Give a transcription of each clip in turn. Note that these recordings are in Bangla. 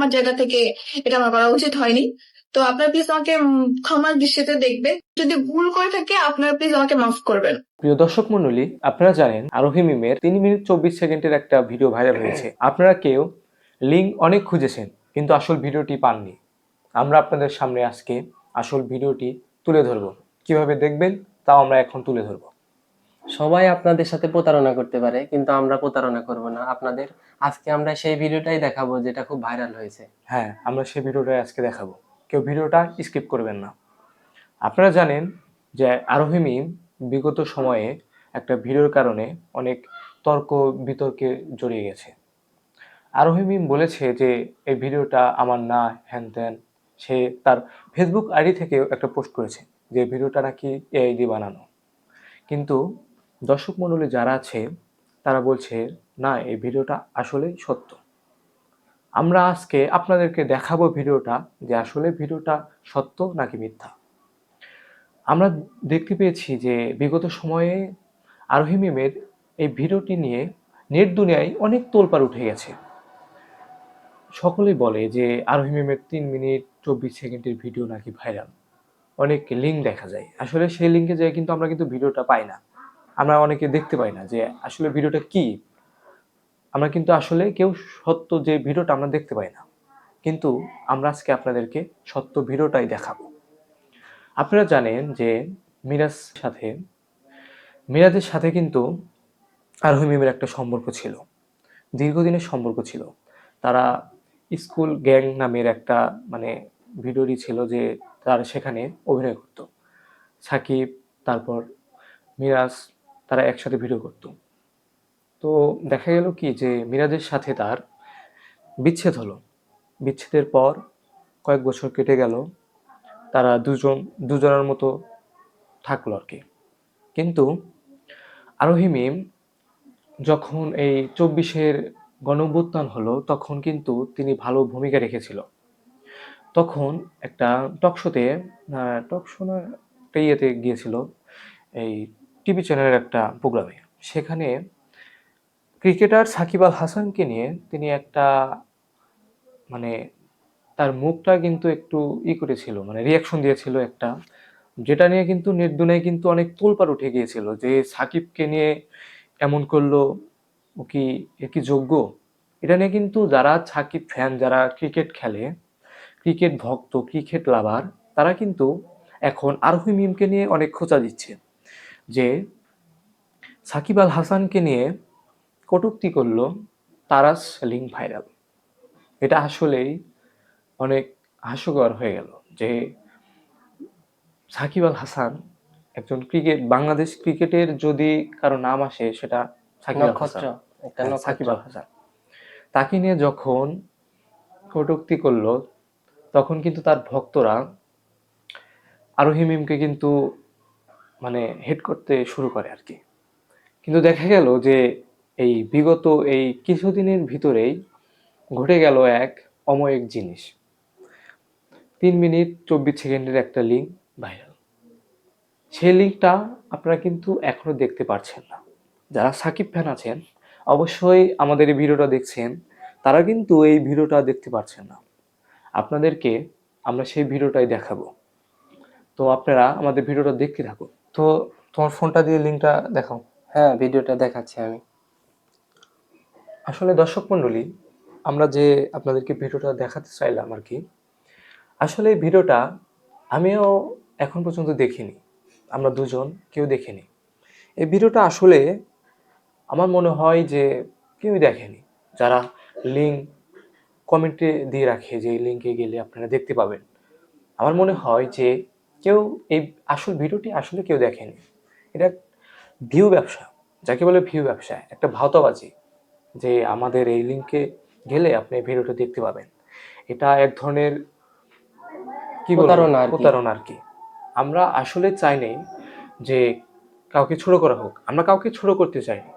আমার জায়গা থেকে এটা আমার করা উচিত হয়নি। তো আপনার প্লিজ আমাকে ক্ষমার দৃষ্টিতে দেখবেন। যদি ভুল করে থাকে, আপনারা প্লিজ আমাকে মাফ করবেন। প্রিয় দর্শক মন্ডলী আপনারা জানেন আরোহী মিমের তিন মিনিট চব্বিশ সেকেন্ডের একটা ভিডিও ভাইরাল হয়েছে। আপনারা কেউ লিঙ্ক অনেক খুঁজেছেন, কিন্তু আসল ভিডিওটি পাননি। আমরা আপনাদের সামনে আজকে আসল ভিডিওটি তুলে ধরব। কীভাবে দেখবেন, তাও আমরা এখন তুলে ধরব। সবাই আপনাদের সাথে প্রতারণা করতে পারে, কিন্তু আমরা প্রতারণা করব না। আপনাদের, আজকে আমরা সেই ভিডিওটাই দেখাবো যেটা খুব ভাইরাল হয়েছে। হ্যাঁ আমরা সেই ভিডিওটাই আজকে দেখাবো। কেউ ভিডিওটা স্কিপ করবেন না। আপনারা জানেন যে আরোহী মিম বিগত সময়ে একটা ভিডিওর কারণে অনেক তর্ক বিতর্কে জড়িয়ে গেছে। আরোহী মিম বলেছে যে, এই ভিডিওটা আমার না হ্যান ত্যান সে তার ফেসবুক আইডি থেকেও একটা পোস্ট করেছে যে, ভিডিওটা নাকি এআই দিয়ে বানানো। কিন্তু দর্শক মণ্ডলী যারা আছে, তারা বলছে, না, এই ভিডিওটা আসলেই সত্য। আমরা আজকে আপনাদেরকে দেখাবো ভিডিওটা যে আসলে ভিডিওটা সত্য নাকি মিথ্যা। আমরা দেখতে পেয়েছি যে বিগত সময়ে আরোহী মিমের এই ভিডিওটি নিয়ে নেট দুনিয়ায় অনেক তোলপাড় উঠে গেছে। সকলেই বলে যে আরোহী মিমের তিন মিনিট, চব্বিশ সেকেন্ডের ভিডিও নাকি ভাইরাল। অনেক লিঙ্ক দেখা যায়। আসলে সেই লিঙ্কে যায় কিন্তু আমরা কিন্তু ভিডিওটা পাই না। আমরা অনেকে দেখতে পাই না যে আসলে ভিডিওটা কি। আমরা কিন্তু আসলে কেউ সত্য যে ভিডিওটা আমরা দেখতে পাই না। কিন্তু আমরা আজকে আপনাদেরকে সত্য ভিডিওটাই দেখাবো। আপনারা জানেন যে মিরাজ সাথে, মিরাজের সাথে কিন্তু আরোহী মিমের একটা সম্পর্ক ছিল। দীর্ঘদিনের সম্পর্ক ছিল। তারা স্কুল গ্যাং নামের একটা মানে ভিডিওটি ছিল যে তারা সেখানে অভিনয় করত। সাকিব, তারপর মিরাজ তারা একসাথে ভিডিও করতো। তো দেখা গেল কি যে মিরাজের সাথে তার বিচ্ছেদ হলো। বিচ্ছেদের পর কয়েক বছর কেটে গেল, তারা দুজন, দুজনের মতো থাকল আর কি। কিন্তু আরোহী মিম যখন এই চব্বিশের গণঅভ্যুত্থান হলো, তখন কিন্তু তিনি ভালো ভূমিকা রেখেছিল। তখন একটা টকশোতে টকশো না ইয়েতে গিয়েছিল, এই টিভি চ্যানেলের একটা প্রোগ্রামে সেখানে ক্রিকেটার সাকিব আল হাসানকে নিয়ে তিনি একটা মানে তার মুখটা কিন্তু একটু ই করেছিল মানে রিয়াকশন দিয়েছিল একটা, যেটা নিয়ে কিন্তু নেট দুনিয়ায় কিন্তু অনেক তোলপাড় উঠে গিয়েছিল যে সাকিবকে নিয়ে এমন করল, ও কি, এ কি যোগ্য? এটা নিয়ে কিন্তু যারা সাকিব ফ্যান যারা ক্রিকেট খেলে ক্রিকেট ভক্ত ক্রিকেট লাভার তারা কিন্তু এখন আরোহী মিমকে নিয়ে অনেক খোঁচা দিচ্ছে। যে সাকিব আল হাসানকে নিয়ে কটুক্তি করল তারাস লিঙ্ক ভাইরাল। এটা আসলেই অনেক হাস্যকর হয়ে গেল যে সাকিব আল হাসান একজন ক্রিকেট বাংলাদেশ ক্রিকেটের যদি কারও নাম আসে সেটা সাকিব আল হাসান। হ্যাঁ, সাকিব আল হাসান। তাকে নিয়ে যখন কটুক্তি করল তখন কিন্তু তার ভক্তরা আরোহী মিমকে কিন্তু মানে হেড করতে শুরু করে আর কি। কিন্তু দেখা গেল যে এই বিগত এই কিছুদিনের ভিতরেই ঘটে গেল এক অময়িক জিনিস। তিন মিনিট চব্বিশ সেকেন্ডের একটা লিঙ্ক ভাইরাল সেই লিঙ্কটা আপনারা কিন্তু এখনও দেখতে পারছেন না। যারা সাকিব ফ্যান আছেন, অবশ্যই আমাদের এই ভিডিওটা দেখছেন, তারা কিন্তু এই ভিডিওটা দেখতে পারছেন না। আপনাদেরকে আমরা সেই ভিডিওটাই দেখাবো। তো আপনারা আমাদের ভিডিওটা দেখতে থাকুন। তো তোমার ফোনটা দিয়ে লিঙ্কটা দেখাও। হ্যাঁ ভিডিওটা দেখাচ্ছি আমি। আসলে দর্শক মণ্ডলী আমরা যে আপনাদেরকে ভিডিওটা দেখাতে চাইলাম আর কি আসলে এই ভিডিওটা আমিও এখন পর্যন্ত দেখিনি। আমরা দুজন কেউ দেখিনি। এই ভিডিওটা আসলে আমার মনে হয় যে কেউই দেখেনি। যারা লিঙ্ক কমেন্টে দিয়ে রাখে যে এই লিঙ্কে গেলে আপনারা দেখতে পাবেন। আমার মনে হয় যে কেউ এই আসল ভিডিওটি আসলে কেউ দেখেনি। এটা ভিউ ব্যবসা যাকে বলে ভিউ ব্যবসা একটা ভাওতাবাজি যে আমাদের এই লিঙ্কে গেলে আপনি ভিডিওটা দেখতে পাবেন। এটা এক ধরনের কি প্রতারণা প্রতারণা আর কি। আমরা আসলে চাইনি যে কাউকে ছোট করা হোক। আমরা কাউকে ছোট করতে চাইনি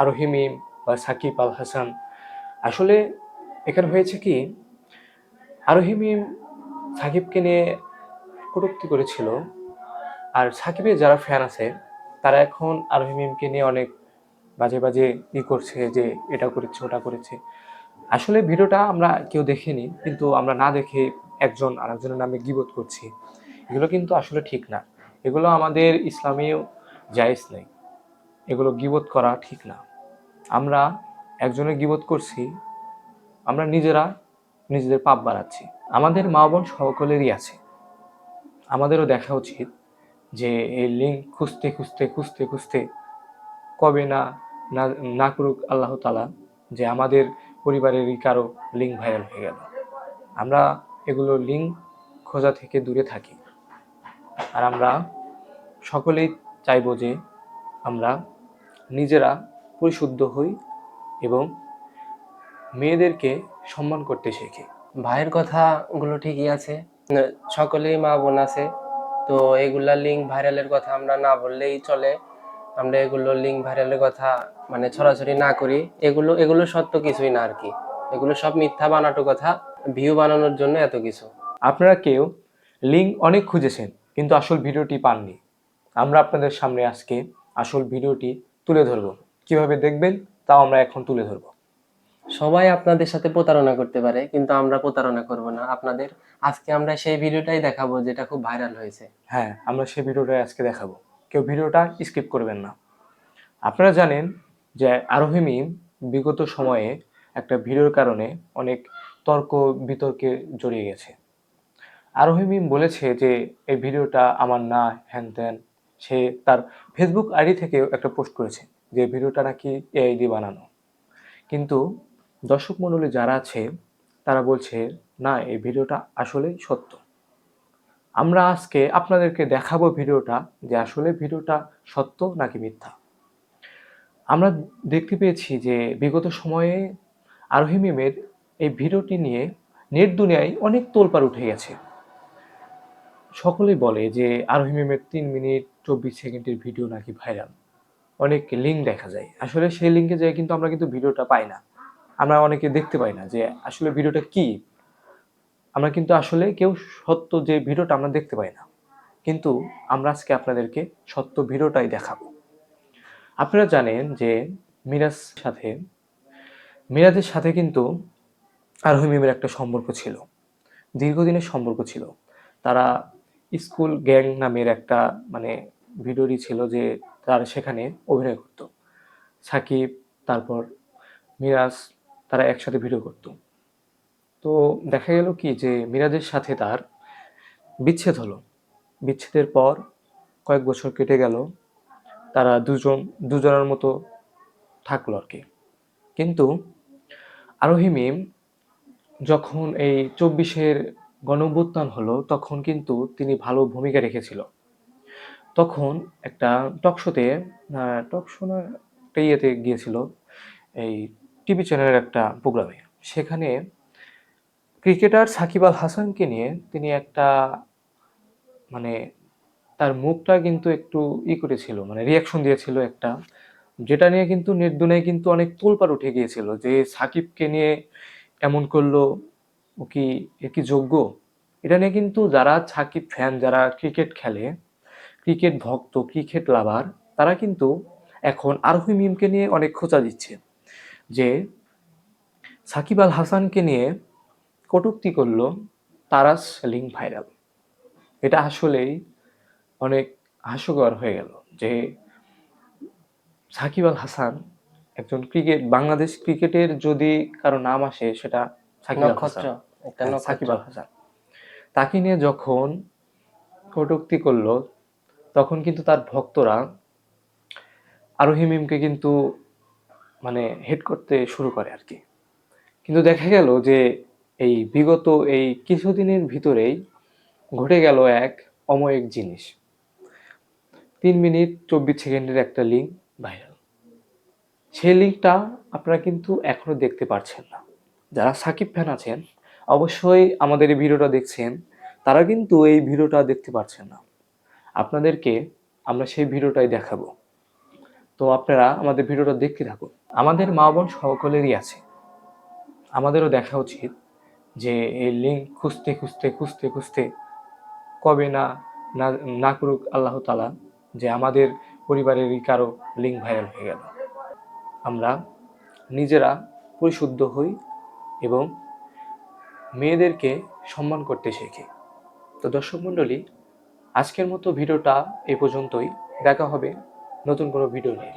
আরও হিমিম বা সাকিব আল হাসান। আসলে এখানে হয়েছে কি আরও হিমিম সাকিবকে নিয়ে কটূক্তি করেছিল। আর সাকিবের যারা ফ্যান আছে, তারা এখন আরোহী মিমকে নিয়ে অনেক বাজে বাজে ই করছে যে এটা করেছে, ওটা করেছে। আসলে ভিডিওটা আমরা কেউ দেখিনি, কিন্তু আমরা না দেখে একজন আরেকজনের নামে গিবোধ করছি। এগুলো কিন্তু আসলে ঠিক না। এগুলো আমাদের ইসলামেও জায়েজ নেই। এগুলো গিবোধ করা ঠিক না। আমরা একজনের গিবোধ করছি, আমরা নিজেরা নিজেদের পাপ বাড়াচ্ছি। আমাদের মা বোন সকলেরই আছে। আমাদেরও দেখা উচিত যে এই লিঙ্ক খুঁজতে খুঁজতে খুঁজতে খুঁজতে কবে না, না- করুক আল্লাহ তালা যে আমাদের পরিবারেরই কারও লিঙ্ক ভাইরাল হয়ে গেল। আমরা এগুলো লিঙ্ক খোঁজা থেকে দূরে থাকি। আর আমরা সকলেই চাইব যে আমরা নিজেরা পরিশুদ্ধ হই এবং মেয়েদেরকে সম্মান করতে শেখি। ভাইয়ের কথাগুলো ঠিকই আছে। সকলেই মা বোন আছে, তো এগুলা লিঙ্ক ভাইরালের কথা আমরা না বললেই চলে। আমরা এগুলো লিঙ্ক ভাইরালের কথা মানে ছড়াছড়ি না করি। এগুলো এগুলো সত্য কিছুই না আর কি এগুলো সব মিথ্যা বানাটো কথা ভিউ বানানোর জন্য এত কিছু। আপনারা কেউ লিঙ্ক অনেক খুঁজেছেন, কিন্তু আসল ভিডিওটি পাননি। আমরা আপনাদের সামনে আজকে আসল ভিডিওটি তুলে ধরব। কীভাবে দেখবেন, তাও আমরা এখন তুলে ধরব। সবাই আপনাদের সাথে প্রতারণা করতে পারে, কিন্তু আমরা প্রতারণা করব না। আপনাদের, আজকে আমরা সেই ভিডিওটাই দেখাবো যেটা খুব ভাইরাল হয়েছে। হ্যাঁ আমরা সেই ভিডিওটা আজকে দেখাবো। কেউ ভিডিওটা স্কিপ করবেন না। আপনারা জানেন যে আরোহী মিম বিগত সময়ে একটা ভিডিওর কারণে অনেক তর্ক বিতর্কে জড়িয়ে গেছে। আরোহী মিম বলেছে যে, এই ভিডিওটা আমার না হ্যান ত্যান সে তার ফেসবুক আইডি থেকে একটা পোস্ট করেছে যে, ভিডিওটা নাকি এআই দিয়ে বানানো। কিন্তু দর্শক মণ্ডলী যারা আছে, তারা বলছে, না, এই ভিডিওটা আসলেই সত্য। আমরা আজকে আপনাদেরকে দেখাবো ভিডিওটা যে আসলে ভিডিওটা সত্য নাকি মিথ্যা। আমরা দেখতে পেয়েছি যে বিগত সময়ে আরোহী মিমের এই ভিডিওটি নিয়ে নেট দুনিয়ায় অনেক তোলপাড় উঠে গেছে। সকলেই বলে যে আরোহী মিমের তিন মিনিট চব্বিশ সেকেন্ডের ভিডিও নাকি ভাইরাল। অনেক লিঙ্ক দেখা যায়। আসলে সেই লিঙ্কে যায় কিন্তু আমরা কিন্তু ভিডিওটা পাই না। আমরা অনেকে দেখতে পাই না যে আসলে ভিডিওটা কি। আমরা কিন্তু আসলে কেউ সত্য যে ভিডিওটা আমরা দেখতে পাই না। কিন্তু আমরা আজকে আপনাদেরকে সত্য ভিডিওটাই দেখাবো। আপনারা জানেন যে মিরাজ সাথে, মিরাজের সাথে কিন্তু আরোহী মিমের একটা সম্পর্ক ছিল। দীর্ঘদিনের সম্পর্ক ছিল। তারা স্কুল গ্যাং নামের একটা মানে ভিডিওরই ছিল যে তারা সেখানে অভিনয় করতো। সাকিব, তারপর মিরাজ তারা একসাথে ভিডিও করতো। তো দেখা গেল কি যে মিরাজের সাথে তার বিচ্ছেদ হলো। বিচ্ছেদের পর কয়েক বছর কেটে গেল, তারা দুজন, দুজনের মতো থাকল আর কি। কিন্তু আরোহী মিম যখন এই চব্বিশের গণঅভ্যুত্থান হলো, তখন কিন্তু তিনি ভালো ভূমিকা রেখেছিল। তখন একটা টকশোতে টকশো না ইয়েতে গিয়েছিল, এই টিভি চ্যানেলের একটা প্রোগ্রামে। সেখানে ক্রিকেটার সাকিব আল হাসানকে নিয়ে তিনি একটা মানে তার মুখটা কিন্তু একটু ই করেছিল মানে রিয়াকশন দিয়েছিল একটা, যেটা নিয়ে কিন্তু নেট দুনিয়ায় কিন্তু অনেক তোলপাড় উঠে গিয়েছিল যে সাকিবকে নিয়ে এমন করল, ও কি, এ কি যোগ্য? এটা নিয়ে কিন্তু যারা সাকিব ফ্যান যারা ক্রিকেট খেলে ক্রিকেট ভক্ত ক্রিকেট লাভার তারা কিন্তু এখন আরোহী মিমকে নিয়ে অনেক খোঁচা দিচ্ছে। যে সাকিব আল হাসানকে নিয়ে কটূক্তি করল তারাস লিঙ্ক ভাইরাল। এটা আসলেই অনেক হাস্যকর হয়ে গেল যে সাকিব আল হাসান একজন ক্রিকেট বাংলাদেশ ক্রিকেটের যদি কারও নাম আসে সেটা সাকিব আল হাসান। হ্যাঁ, সাকিব আল হাসান। তাকে নিয়ে যখন কটুক্তি করল তখন কিন্তু তার ভক্তরা আরোহী মিমকে কিন্তু মানে হেড করতে শুরু করে আর কি। কিন্তু দেখা গেল যে এই বিগত এই কিছুদিনের ভিতরেই ঘটে গেল এক অময়িক জিনিস। তিন মিনিট চব্বিশ সেকেন্ডের একটা লিঙ্ক ভাইরাল সেই লিঙ্কটা আপনারা কিন্তু এখনও দেখতে পারছেন না। যারা সাকিব ফ্যান আছেন, অবশ্যই আমাদের এই ভিডিওটা দেখছেন, তারা কিন্তু এই ভিডিওটা দেখতে পারছেন না। আপনাদেরকে আমরা সেই ভিডিওটাই দেখাবো। তো আপনারা আমাদের ভিডিওটা দেখতে থাকুন। আমাদের মা বোন সকলেরই আছে। আমাদেরও দেখা উচিত যে এই লিঙ্ক খুঁজতে খুঁজতে খুঁজতে খুঁজতে কবে না, না- করুক আল্লাহ তালা যে আমাদের পরিবারেরই কারও লিঙ্ক ভাইরাল হয়ে গেল। আমরা নিজেরা পরিশুদ্ধ হই এবং মেয়েদেরকে সম্মান করতে শেখে। তো দর্শক মণ্ডলী, আজকের মতো ভিডিওটা এ পর্যন্তই। দেখা হবে নতুন কোনো ভিডিও নিয়ে।